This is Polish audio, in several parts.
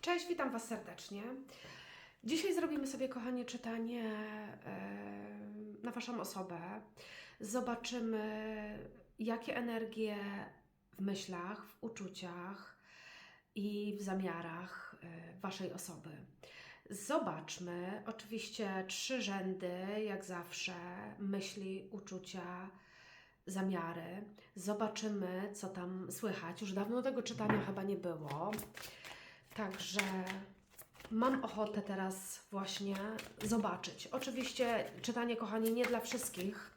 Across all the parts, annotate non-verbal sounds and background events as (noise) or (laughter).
Cześć, witam Was serdecznie. Dzisiaj zrobimy sobie, kochani, czytanie e, na Waszą osobę. Zobaczymy, jakie energie w myślach, w uczuciach i w zamiarach e, Waszej osoby. Zobaczmy, oczywiście trzy rzędy, jak zawsze, myśli, uczucia, zamiary. Zobaczymy, co tam słychać. Już dawno tego czytania chyba nie było. Także mam ochotę teraz właśnie zobaczyć. Oczywiście czytanie, kochani, nie dla wszystkich.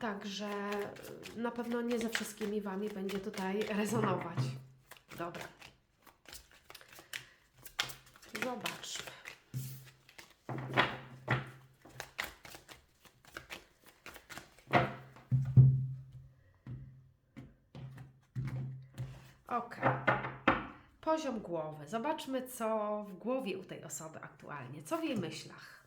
Także na pewno nie ze wszystkimi Wami będzie tutaj rezonować. Dobra. Zobaczmy. Poziom głowy. Zobaczmy, co w głowie u tej osoby aktualnie, co w jej myślach.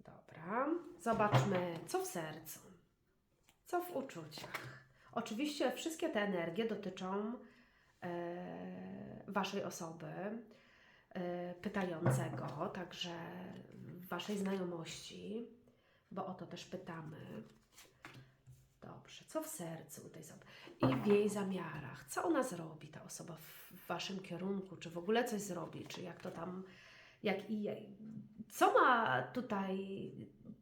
Dobra. Zobaczmy, co w sercu, co w uczuciach. Oczywiście wszystkie te energie dotyczą e, Waszej osoby e, pytającego, także Waszej znajomości, bo o to też pytamy. Dobrze, co w sercu u tej osoby i w jej zamiarach? Co ona zrobi, ta osoba w, Waszym kierunku? Czy w ogóle coś zrobi? Czy jak to tam, jak i? Co ma tutaj,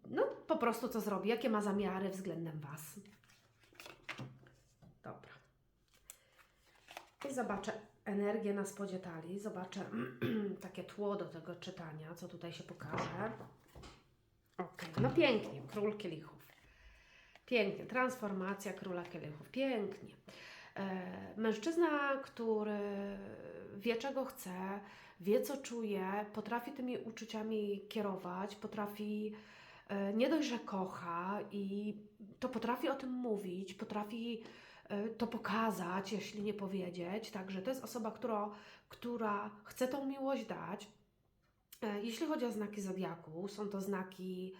no po prostu co zrobi? Jakie ma zamiary względem Was? Dobra. I zobaczę energię na spodzie talii. Zobaczę (clears throat) takie tło do tego czytania, co tutaj się pokaże. Ok, no pięknie, król kielichów. Pięknie, transformacja króla kielichów. Pięknie. E, mężczyzna, który wie, czego chce, wie, co czuje, potrafi tymi uczuciami kierować, potrafi e, nie dość, że kocha i to potrafi o tym mówić, potrafi e, to pokazać, jeśli nie powiedzieć. Także to jest osoba, która, która chce tą miłość dać. E, Jeśli chodzi o znaki zodiaku, są to znaki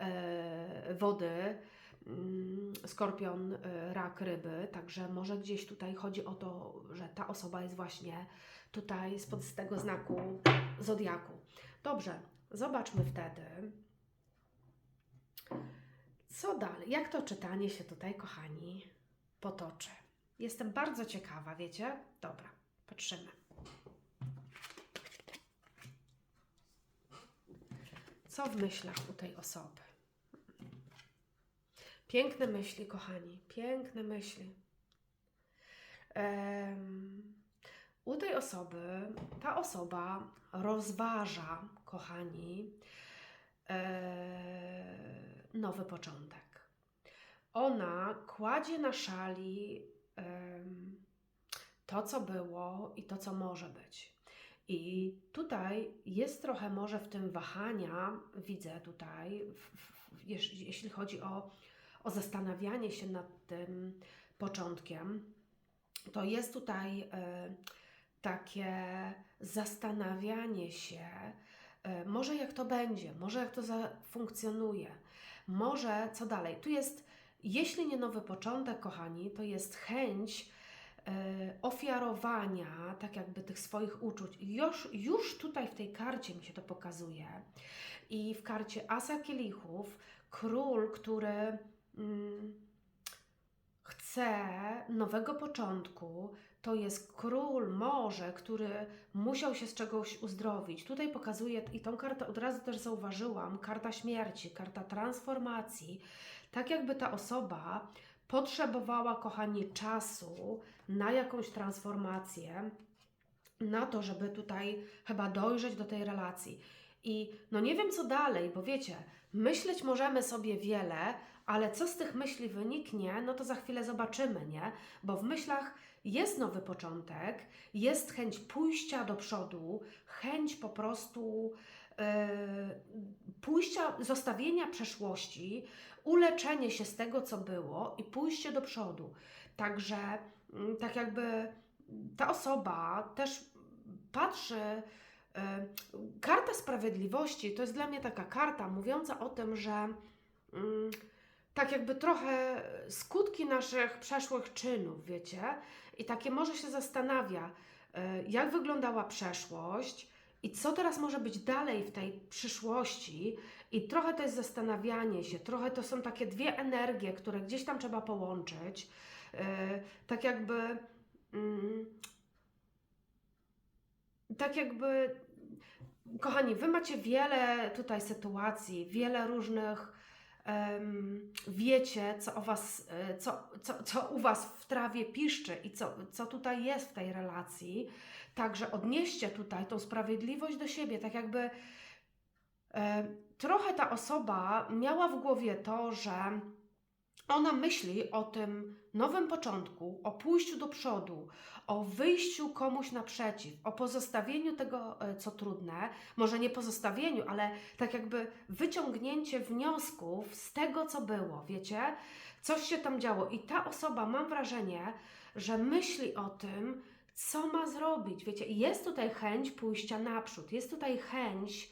e, wody, mm, skorpion, e, rak, ryby, także może gdzieś tutaj chodzi o to, że ta osoba jest właśnie tutaj spod z tego znaku zodiaku. Dobrze, zobaczmy wtedy, co dalej, jak to czytanie się tutaj, kochani, potoczy. Jestem bardzo ciekawa, wiecie? Dobra, patrzymy. Co w myślach u tej osoby? Piękne myśli, kochani, piękne myśli. Em, u tej osoby, ta osoba rozważa, kochani, e, nowy początek. Ona kładzie na szali to, co było i to, co może być. I tutaj jest trochę może w tym wahania, widzę tutaj, w, w, jeż- jeśli chodzi o, o zastanawianie się nad tym początkiem, to jest tutaj e, takie zastanawianie się, e, może jak to będzie, może jak to zafunkcjonuje, może co dalej. Tu jest, jeśli nie nowy początek, kochani, to jest chęć ofiarowania, tak jakby tych swoich uczuć. Już, już tutaj w tej karcie mi się to pokazuje. I w karcie Asa Kielichów, król, który mm, chce nowego początku, to jest król morze, który musiał się z czegoś uzdrowić. Tutaj pokazuje, i tą kartę od razu też zauważyłam, karta śmierci, karta transformacji. Tak jakby ta osoba potrzebowała, kochani, czasu na jakąś transformację, na to, żeby tutaj chyba dojrzeć do tej relacji. I no nie wiem co dalej, bo wiecie, myśleć możemy sobie wiele, ale co z tych myśli wyniknie, no to za chwilę zobaczymy, nie? Bo w myślach jest nowy początek, jest chęć pójścia do przodu, chęć po prostu e, pójścia, zostawienia przeszłości, uleczenie się z tego, co było i pójście do przodu. Także mm, tak jakby ta osoba też patrzy. e, Karta sprawiedliwości to jest dla mnie taka karta mówiąca o tym, że mm, tak jakby trochę skutki naszych przeszłych czynów, wiecie? I takie może się zastanawia, e, jak wyglądała przeszłość i co teraz może być dalej w tej przyszłości. I trochę to jest zastanawianie się, trochę to są takie dwie energie, które gdzieś tam trzeba połączyć. E, Tak jakby. mm, Tak jakby. Kochani, wy macie wiele tutaj sytuacji, wiele różnych wiecie, co, o was, e, co, co, co u Was w trawie piszczy i co, co tutaj jest w tej relacji. Także odnieście tutaj tą sprawiedliwość do siebie, tak jakby e, trochę ta osoba miała w głowie to, że ona myśli o tym nowym początku, o pójściu do przodu, o wyjściu komuś naprzeciw, o pozostawieniu tego, e, co trudne, może nie pozostawieniu, ale tak jakby wyciągnięcie wniosków z tego, co było, wiecie? Coś się tam działo i ta osoba, mam wrażenie, że myśli o tym, co ma zrobić, wiecie? Jest tutaj chęć pójścia naprzód, jest tutaj chęć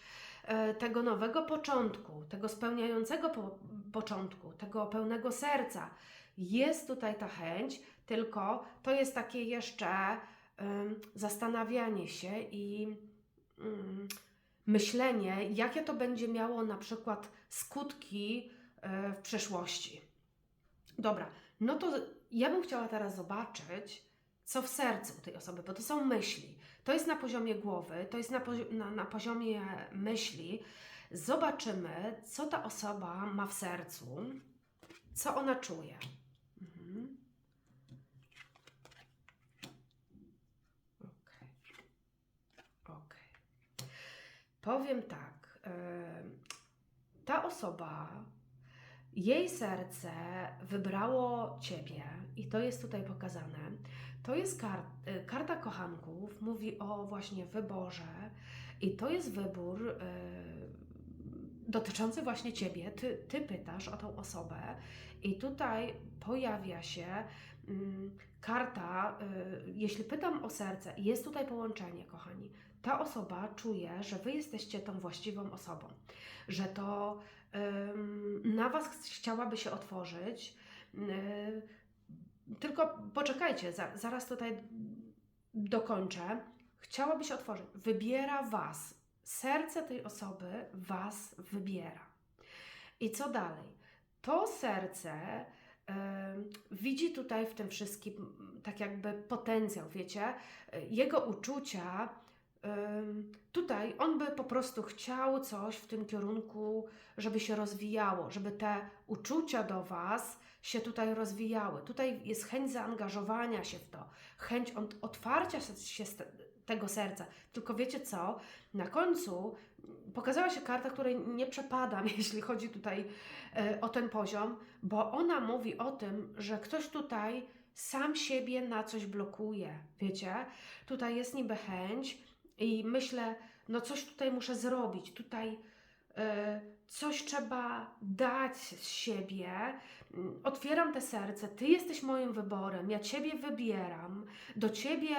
tego nowego początku, tego spełniającego po, początku, tego pełnego serca. Jest tutaj ta chęć, tylko to jest takie jeszcze ym, zastanawianie się i ym, myślenie, jakie to będzie miało na przykład skutki e, w przyszłości. Dobra, no to ja bym chciała teraz zobaczyć, co w sercu tej osoby, bo to są myśli. To jest na poziomie głowy, to jest na, pozi- na, na poziomie myśli. Zobaczymy, co ta osoba ma w sercu, co ona czuje. Mhm. Okej. Powiem tak. em, Ta osoba, jej serce wybrało Ciebie i to jest tutaj pokazane. To jest kar y, karta kochanków, mówi o właśnie wyborze i to jest wybór y, dotyczący właśnie Ciebie. Ty, ty pytasz o tą osobę i tutaj pojawia się mm, karta, y, jeśli pytam o serce, jest tutaj połączenie, kochani. Ta osoba czuje, że Wy jesteście tą właściwą osobą, że to ym, na Was ch- chciałaby się otworzyć. Yy, tylko poczekajcie, za, zaraz tutaj dokończę. Chciałaby się otworzyć. Wybiera Was. Serce tej osoby Was wybiera. I co dalej? To serce widzi tutaj w tym wszystkim tak jakby potencjał, wiecie? Jego uczucia. Tutaj on by po prostu chciał coś w tym kierunku, żeby się rozwijało, żeby te uczucia do Was się tutaj rozwijały. Tutaj jest chęć zaangażowania się w to, chęć otwarcia się- z te, tego serca. Tylko wiecie co? Na końcu pokazała się karta, której nie przepadam, (laughs) jeśli chodzi tutaj e, o ten poziom, bo ona mówi o tym, że ktoś tutaj sam siebie na coś blokuje. Wiecie? Tutaj jest niby chęć i myślę, no coś tutaj muszę zrobić. Tutaj e, coś trzeba dać z siebie. Otwieram te serce, Ty jesteś moim wyborem, ja Ciebie wybieram, do Ciebie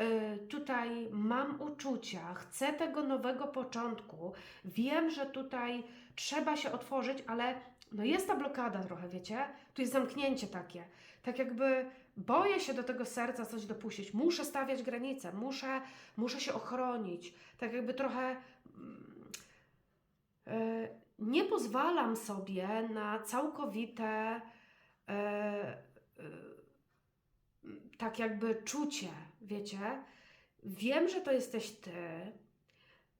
y, tutaj mam uczucia, chcę tego nowego początku. Wiem, że tutaj trzeba się otworzyć, ale no jest ta blokada trochę, wiecie? Tu jest zamknięcie takie. Tak jakby boję się do tego serca coś dopuścić. Muszę stawiać granice, muszę, muszę się ochronić. Tak jakby trochę. mm, y, nie pozwalam sobie na całkowite e, e, tak jakby czucie, wiecie? Wiem, że to jesteś ty.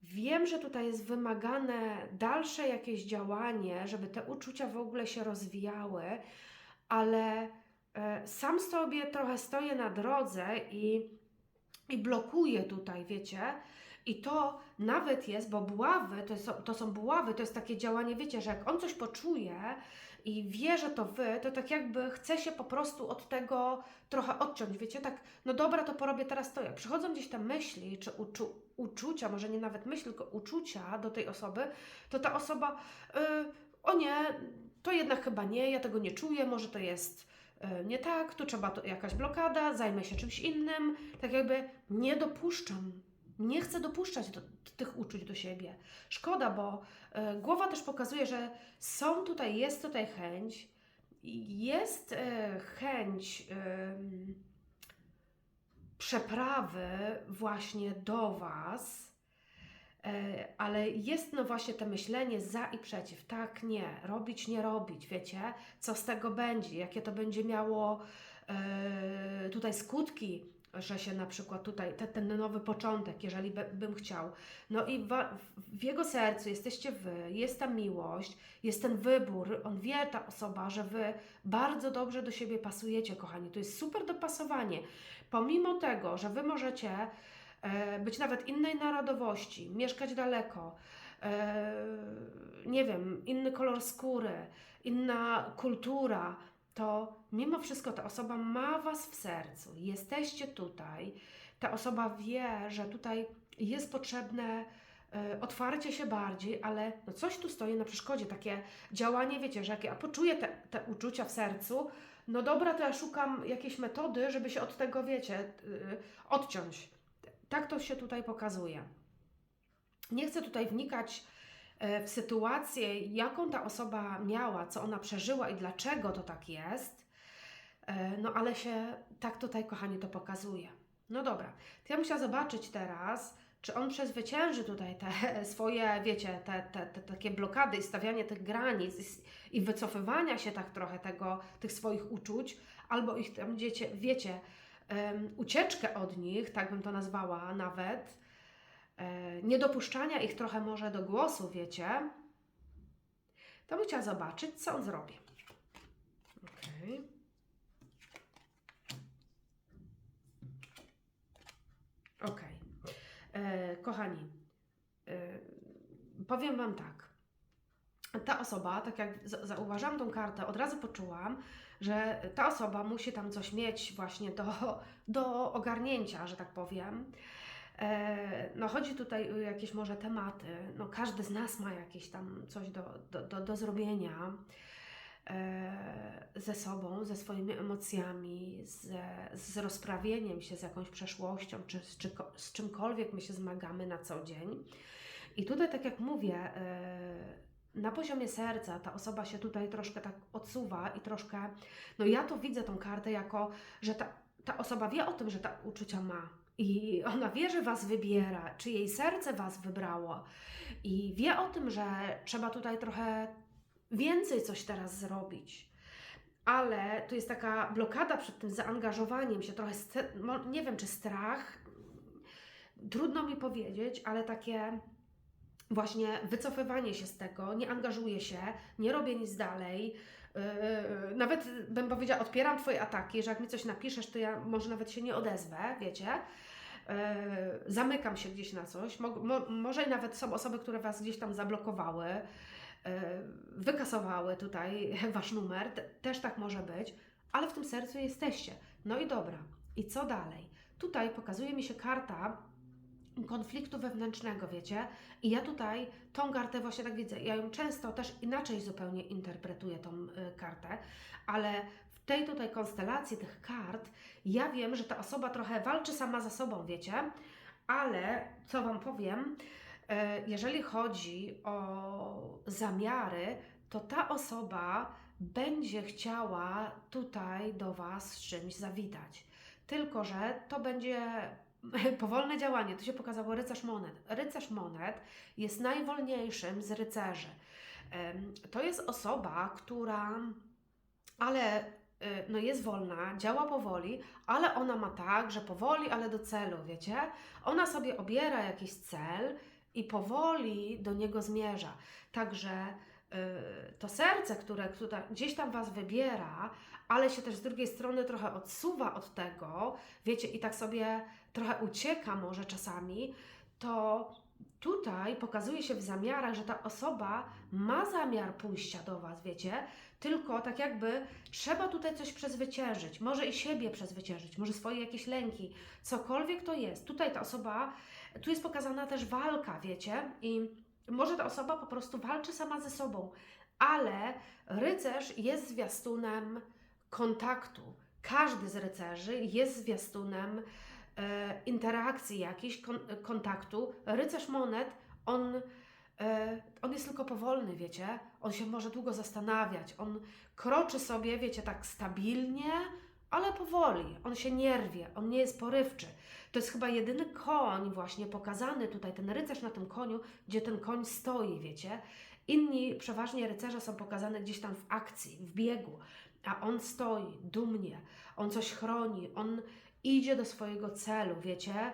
Wiem, że tutaj jest wymagane dalsze jakieś działanie, żeby te uczucia w ogóle się rozwijały, ale sam sobie trochę stoję na drodze i, i blokuję tutaj, wiecie? I to nawet jest, bo buławy to, są, to są buławy, to jest takie działanie, wiecie, że jak on coś poczuje i wie, że to wy, to tak jakby chce się po prostu od tego trochę odciąć, wiecie, tak, no dobra, to porobię teraz to. Jak przychodzą gdzieś te myśli, czy uczu, uczucia, może nie nawet myśli, tylko uczucia do tej osoby, to ta osoba, y, o nie, to jednak chyba nie, ja tego nie czuję, może to jest nie tak, tu trzeba to, jakaś blokada, zajmę się czymś innym, tak jakby nie dopuszczam nie chcę dopuszczać do, do tych uczuć do siebie. Szkoda, bo e, głowa też pokazuje, że są tutaj, jest tutaj chęć, jest e, chęć em, przeprawy właśnie do Was, e, ale jest no właśnie to myślenie za i przeciw. Tak, nie, robić, nie robić, wiecie, co z tego będzie, jakie to będzie miało e, tutaj skutki, że się na przykład tutaj te, ten nowy początek, jeżeli by, bym chciał. No i wa, w jego sercu jesteście Wy, jest ta miłość, jest ten wybór, on wie, ta osoba, że Wy bardzo dobrze do siebie pasujecie, kochani. To jest super dopasowanie. Pomimo tego, że Wy możecie e, być nawet innej narodowości, mieszkać daleko, e, nie wiem, inny kolor skóry, inna kultura, to mimo wszystko ta osoba ma Was w sercu, jesteście tutaj, ta osoba wie, że tutaj jest potrzebne e, otwarcie się bardziej, ale no coś tu stoi na przeszkodzie, takie działanie, wiecie, że jak ja poczuję te, te uczucia w sercu, no dobra, to ja szukam jakiejś metody, żeby się od tego, wiecie, odciąć. Tak to się tutaj pokazuje. Nie chcę tutaj wnikać e, w sytuację, jaką ta osoba miała, co ona przeżyła i dlaczego to tak jest. E, No ale się tak tutaj, kochani, to pokazuje. No dobra, to ja musiała zobaczyć teraz, czy on przezwycięży tutaj te (laughs) swoje, wiecie, te, te, te takie blokady i stawianie tych granic i, wycofywania się tak trochę tego, tych swoich uczuć, albo ich tam, wiecie, wiecie ucieczkę od nich, tak bym to nazwała nawet, e, niedopuszczania ich trochę może do głosu, wiecie, to bym chciała zobaczyć, co on zrobi. Okej. Okej. E, Kochani, e, powiem Wam tak. Ta osoba, tak jak za- zauważyłam tą kartę, od razu poczułam, że ta osoba musi tam coś mieć właśnie do, do ogarnięcia, że tak powiem. E, No, chodzi tutaj o jakieś może tematy. No, każdy z nas ma jakieś tam coś do, do, do, do zrobienia e, ze sobą, ze swoimi emocjami, ze, z rozprawieniem się z jakąś przeszłością, czy, z- czy z czymkolwiek my się zmagamy na co dzień. I tutaj, tak jak mówię, e, na poziomie serca ta osoba się tutaj troszkę tak odsuwa i troszkę, no ja to widzę tą kartę jako, że ta, ta osoba wie o tym, że ta uczucia ma. I ona wie, że Was wybiera, czy jej serce Was wybrało. I wie o tym, że trzeba tutaj trochę więcej coś teraz zrobić. Ale tu jest taka blokada przed tym zaangażowaniem się, trochę, nie wiem czy strach, trudno mi powiedzieć, ale takie właśnie wycofywanie się z tego, nie angażuję się, nie robię nic dalej. Yy, nawet bym powiedziała, odpieram Twoje ataki, że jak mi coś napiszesz, to ja może nawet się nie odezwę, wiecie. Yy, zamykam się gdzieś na coś. Mo, mo, może nawet są osoby, które Was gdzieś tam zablokowały, yy, wykasowały tutaj (laughs) Wasz numer, Te, też tak może być, ale w tym sercu jesteście. No i dobra, i co dalej? Tutaj pokazuje mi się karta konfliktu wewnętrznego, wiecie? I ja tutaj tą kartę właśnie tak widzę. Ja ją często też inaczej zupełnie interpretuję tą y, kartę, ale w tej tutaj konstelacji tych kart ja wiem, że ta osoba trochę walczy sama ze sobą, wiecie? Ale co Wam powiem, e, jeżeli chodzi o zamiary, to ta osoba będzie chciała tutaj do Was czymś zawitać. Tylko, że to będzie (laughs) powolne działanie. Tu się pokazało rycerz monet. Rycerz monet jest najwolniejszym z rycerzy. To jest osoba, która ale y, no jest wolna, działa powoli, ale ona ma tak, że powoli, ale do celu, wiecie? Ona sobie obiera jakiś cel i powoli do niego zmierza. Także to serce, które, które gdzieś tam Was wybiera, ale się też z drugiej strony trochę odsuwa od tego, wiecie, i tak sobie trochę ucieka może czasami, to tutaj pokazuje się w zamiarach, że ta osoba ma zamiar pójścia do Was, wiecie, tylko tak jakby trzeba tutaj coś przezwyciężyć, może i siebie przezwyciężyć, może swoje jakieś lęki, cokolwiek to jest. Tutaj ta osoba, tu jest pokazana też walka, wiecie, i może ta osoba po prostu walczy sama ze sobą, ale rycerz jest zwiastunem kontaktu. Każdy z rycerzy jest zwiastunem e, interakcji jakiejś, kon, kontaktu. Rycerz monet, on e, on jest tylko powolny, wiecie? On się może długo zastanawiać. On kroczy sobie, wiecie, tak stabilnie, ale powoli. On się nie rwie, on nie jest porywczy. To jest chyba jedyny koń właśnie pokazany tutaj, ten rycerz na tym koniu, gdzie ten koń stoi, wiecie? Inni przeważnie rycerze są pokazane gdzieś tam w akcji, w biegu, a on stoi dumnie, on coś chroni, on idzie do swojego celu, wiecie?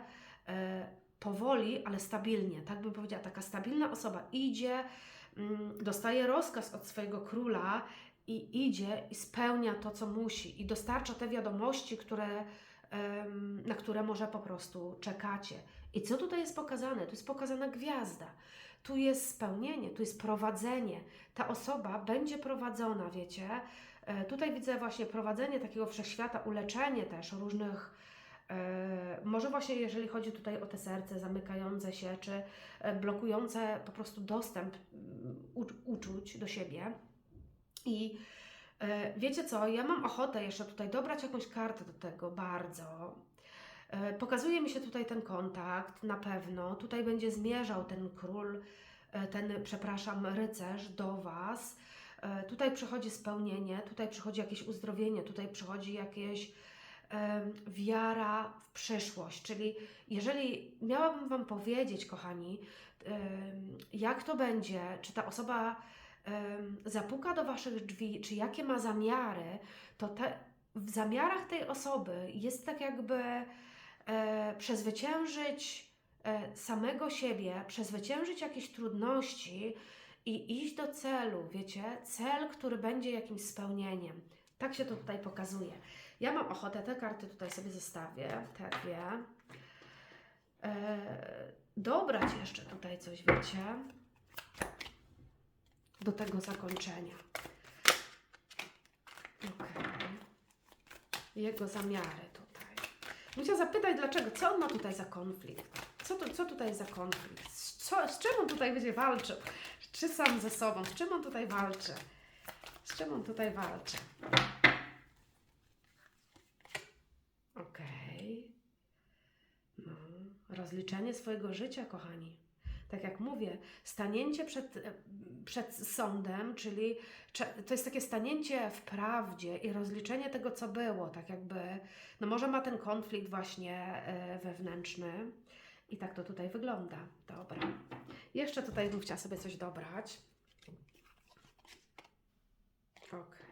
E, powoli, ale stabilnie, tak bym powiedziała. Taka stabilna osoba idzie, mm, dostaje rozkaz od swojego króla i idzie i spełnia to, co musi, i dostarcza te wiadomości, które, na które może po prostu czekacie. I co tutaj jest pokazane? Tu jest pokazana gwiazda. Tu jest spełnienie, tu jest prowadzenie. Ta osoba będzie prowadzona, wiecie. E, Tutaj widzę właśnie prowadzenie takiego wszechświata, uleczenie też różnych, e, może właśnie jeżeli chodzi tutaj o te serce zamykające się, czy e, blokujące po prostu dostęp uczuć do siebie. I e, wiecie co, ja mam ochotę jeszcze tutaj dobrać jakąś kartę do tego bardzo. E, Pokazuje mi się tutaj ten kontakt, na pewno. Tutaj będzie zmierzał ten król, e, ten, przepraszam, rycerz do Was. Tutaj przychodzi spełnienie, tutaj przychodzi jakieś uzdrowienie, tutaj przychodzi jakieś wiara w przyszłość. Czyli jeżeli miałabym Wam powiedzieć, kochani, jak to będzie, czy ta osoba zapuka do Waszych drzwi, czy jakie ma zamiary, to te, w zamiarach tej osoby jest tak jakby e, przezwyciężyć e, samego siebie, przezwyciężyć jakieś trudności i iść do celu, wiecie? Cel, który będzie jakimś spełnieniem. Tak się to tutaj pokazuje. Ja mam ochotę, te karty tutaj sobie zostawię, te dwie. E, dobrać jeszcze tutaj coś, wiecie? Do tego zakończenia. Okej. Jego zamiary tutaj. Musiał zapytać, dlaczego, co on ma tutaj za konflikt? Co, to, co tutaj za konflikt? Co, z czym on tutaj będzie walczył? Czy sam ze sobą? Z czym on tutaj walczy? Z czym on tutaj walczy? Okej. No, rozliczenie swojego życia, kochani. Tak jak mówię, stanięcie przed, przed sądem, czyli to jest takie stanięcie w prawdzie i rozliczenie tego, co było, tak jakby, no może ma ten konflikt właśnie e, wewnętrzny i tak to tutaj wygląda. Dobra. Jeszcze tutaj bym chciała sobie coś dobrać. Okej.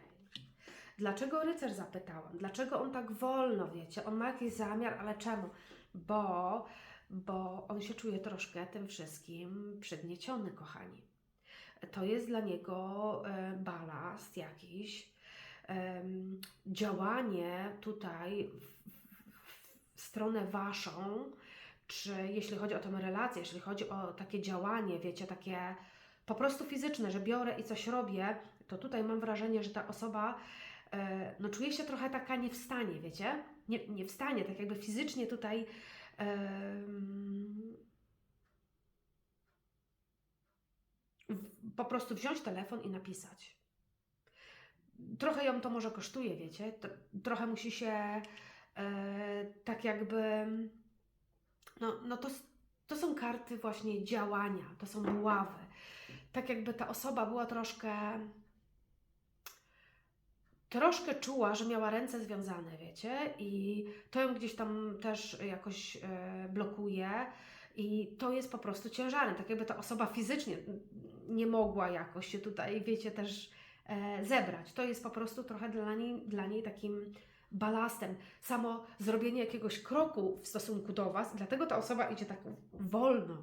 Dlaczego rycerz zapytałam? Dlaczego on tak wolno, wiecie? On ma jakiś zamiar, ale czemu? Bo, bo on się czuje troszkę tym wszystkim przygnieciony, kochani. To jest dla niego e, balast jakiś. Działanie tutaj w, stronę waszą, czy jeśli chodzi o tę relację, jeśli chodzi o takie działanie, wiecie, takie po prostu fizyczne, że biorę i coś robię, to tutaj mam wrażenie, że ta osoba e, no, czuje się trochę taka nie w stanie, wiecie? Nie, nie w stanie, tak jakby fizycznie tutaj po prostu wziąć telefon i napisać. Trochę ją to może kosztuje, wiecie? Trochę musi się e, tak jakby. No, no to, to są karty właśnie działania, to są buławy. Tak jakby ta osoba była troszkę. Troszkę czuła, że miała ręce związane, wiecie, i to ją gdzieś tam też jakoś e, blokuje, i to jest po prostu ciężarem. Tak jakby ta osoba fizycznie nie mogła jakoś się tutaj, wiecie, też e, zebrać. To jest po prostu trochę dla niej, dla niej takim balastem. Samo zrobienie jakiegoś kroku w stosunku do Was, dlatego ta osoba idzie tak wolno.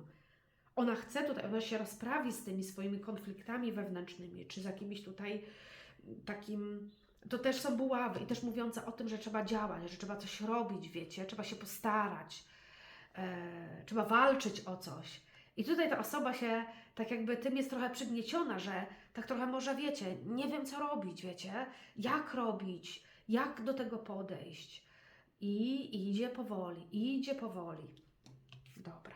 Ona chce tutaj, ona się rozprawi z tymi swoimi konfliktami wewnętrznymi, czy z jakimiś tutaj takim. To też są buławy i też mówiące o tym, że trzeba działać, że trzeba coś robić, wiecie, trzeba się postarać, e, trzeba walczyć o coś. I tutaj ta osoba się tak jakby tym jest trochę przygnieciona, że tak trochę może wiecie, nie wiem co robić, wiecie, jak robić, jak do tego podejść. I idzie powoli, idzie powoli. Dobra.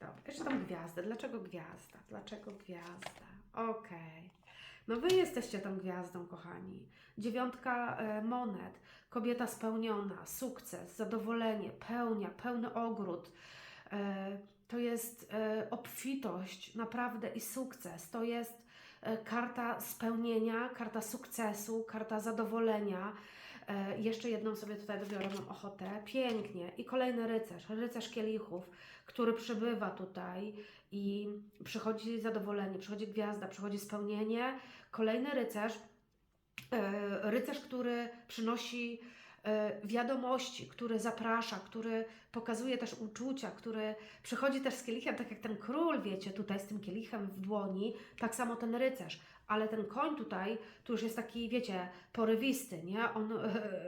Dobra, jeszcze tam gwiazdę. Dlaczego gwiazda? Dlaczego gwiazda? Okej. No wy jesteście tą gwiazdą, kochani. Dziewiątka e, monet, kobieta spełniona, sukces, zadowolenie, pełnia, pełny ogród. E, to jest e, obfitość, naprawdę i sukces. To jest karta spełnienia, karta sukcesu, karta zadowolenia. E, jeszcze jedną sobie tutaj wybiorę, mam ochotę. Pięknie. I kolejny rycerz, rycerz kielichów, który przybywa tutaj i przychodzi zadowolenie, przychodzi gwiazda, przychodzi spełnienie. Kolejny rycerz, e, rycerz, który przynosi e, wiadomości, który zaprasza, który pokazuje też uczucia, który przychodzi też z kielichem, tak jak ten król, wiecie, tutaj z tym kielichem w dłoni, tak samo ten rycerz. Ale ten koń tutaj, tu już jest taki, wiecie, porywisty, nie? On e,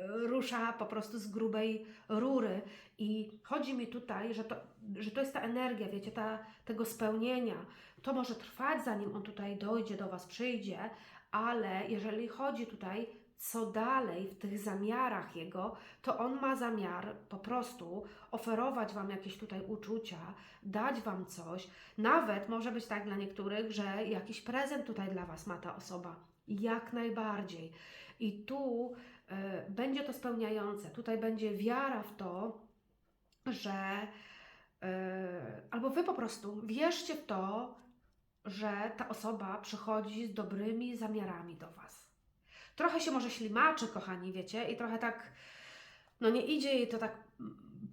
rusza po prostu z grubej rury i chodzi mi tutaj, że to, że to jest ta energia, wiecie, ta, tego spełnienia. To może trwać, zanim on tutaj dojdzie do Was, przyjdzie, ale jeżeli chodzi tutaj, co dalej w tych zamiarach jego, to on ma zamiar po prostu oferować Wam jakieś tutaj uczucia, dać Wam coś. Nawet może być tak dla niektórych, że jakiś prezent tutaj dla Was ma ta osoba. Jak najbardziej. I tu y, będzie to spełniające. Tutaj będzie wiara w to, że y, albo Wy po prostu wierzcie w to, że ta osoba przychodzi z dobrymi zamiarami do Was. Trochę się może ślimaczy, kochani, wiecie, i trochę tak, no nie idzie jej to tak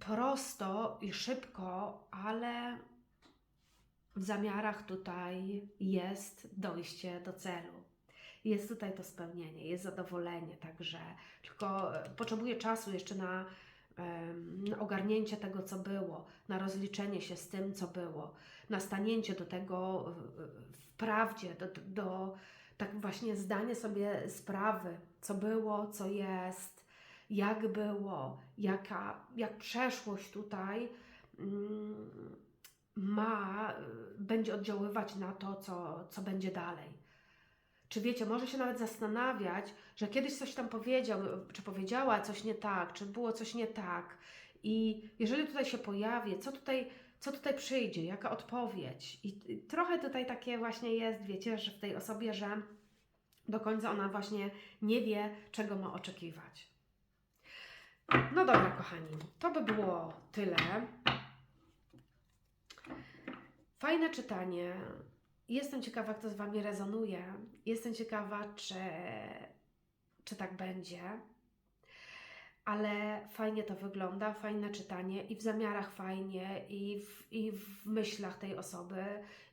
prosto i szybko, ale w zamiarach tutaj jest dojście do celu. Jest tutaj to spełnienie, jest zadowolenie, także tylko e, potrzebuje czasu jeszcze na, na ogarnięcie tego, co było, na rozliczenie się z tym, co było, na stanięcie do tego w prawdzie, do, do tak właśnie zdanie sobie sprawy, co było, co jest, jak było, jaka, jak przeszłość tutaj mm, ma, będzie oddziaływać na to, co, co będzie dalej. Czy wiecie, może się nawet zastanawiać, że kiedyś coś tam powiedział, czy powiedziała coś nie tak, czy było coś nie tak. I jeżeli tutaj się pojawi, co tutaj, co tutaj przyjdzie, jaka odpowiedź. I trochę tutaj takie właśnie jest, wiecie, że w tej osobie, że do końca ona właśnie nie wie, czego ma oczekiwać. No dobra, kochani, to by było tyle. Fajne czytanie. Jestem ciekawa, jak to z Wami rezonuje. Jestem ciekawa, czy, czy tak będzie. Ale fajnie to wygląda, fajne czytanie i w zamiarach fajnie, i w, i w myślach tej osoby,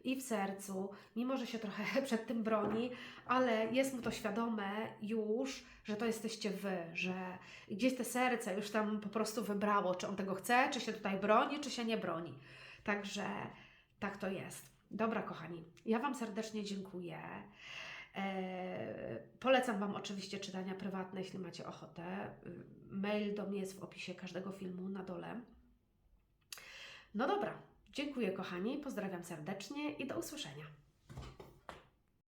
i w sercu, mimo że się trochę (laughs) przed tym broni, ale jest mu to świadome już, że to jesteście Wy, że gdzieś te serce już tam po prostu wybrało, czy on tego chce, czy się tutaj broni, czy się nie broni. Także tak to jest. Dobra, kochani, ja Wam serdecznie dziękuję. Eee, polecam Wam oczywiście czytania prywatne, jeśli macie ochotę. Mail do mnie jest w opisie każdego filmu na dole. No dobra, dziękuję kochani, pozdrawiam serdecznie i do usłyszenia.